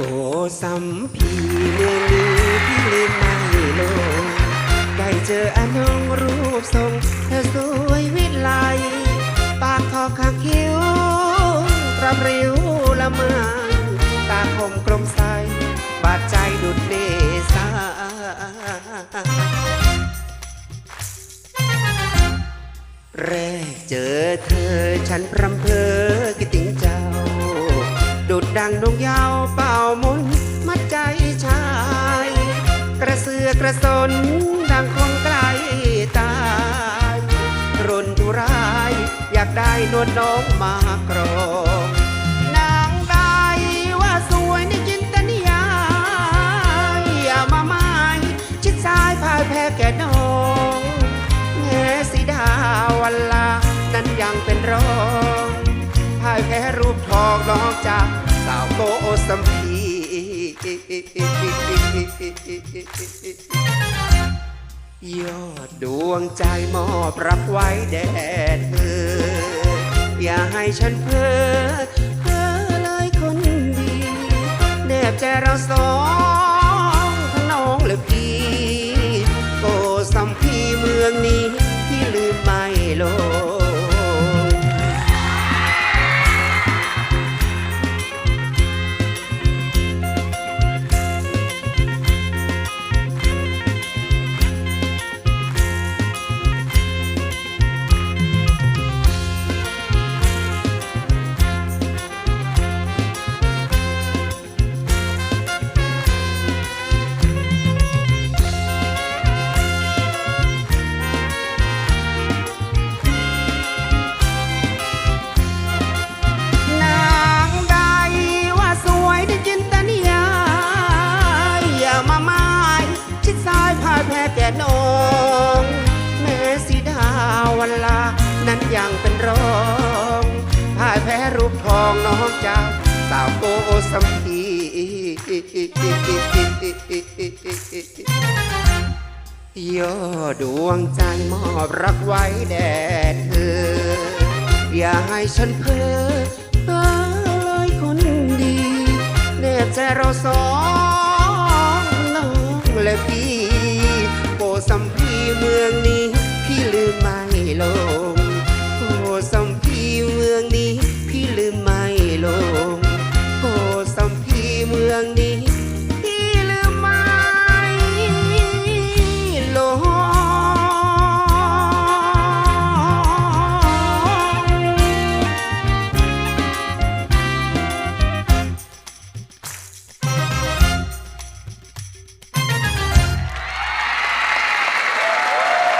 โกสัมพีเมืองนี้พี่ลืมไม่ลงได้เจออนงรูปทรงเธอสวยวิไลปากทองขางคิ้วรำริ้วละไมตาคมกลมใส บาดใจดุดเนสาแรกเจอเธอฉันพรำเพอคิดถึงเจ้า ดุดดังนงยาว เป่ามนต์มัดใจชาย กระเสือกระสนดังคงไกลตายรนทุราย อยากได้นวลน้องมากรองนางได้ว่าสวยในจินตนิยายอย่ามาหมายชิดซ้ายพายแพ้แก่น้องแง่สีดาวันลา นั้นยังเป็นรองพ่ายแพ้รูปทองนอก ยอดดวงใจมอบรับไว้แด่เธอ อย่าให้ฉันเพ้อเพ้อเลยคนดี แนบใจเราสอง แพ้รูปทองน้องเจ้าสาวโกสัมพียอดวงใจมอบรักไว้แด่เธอ อย่าให้ฉันเพ้อเพ้อเลยคนดีแน่ใจเราสองน้องและพี่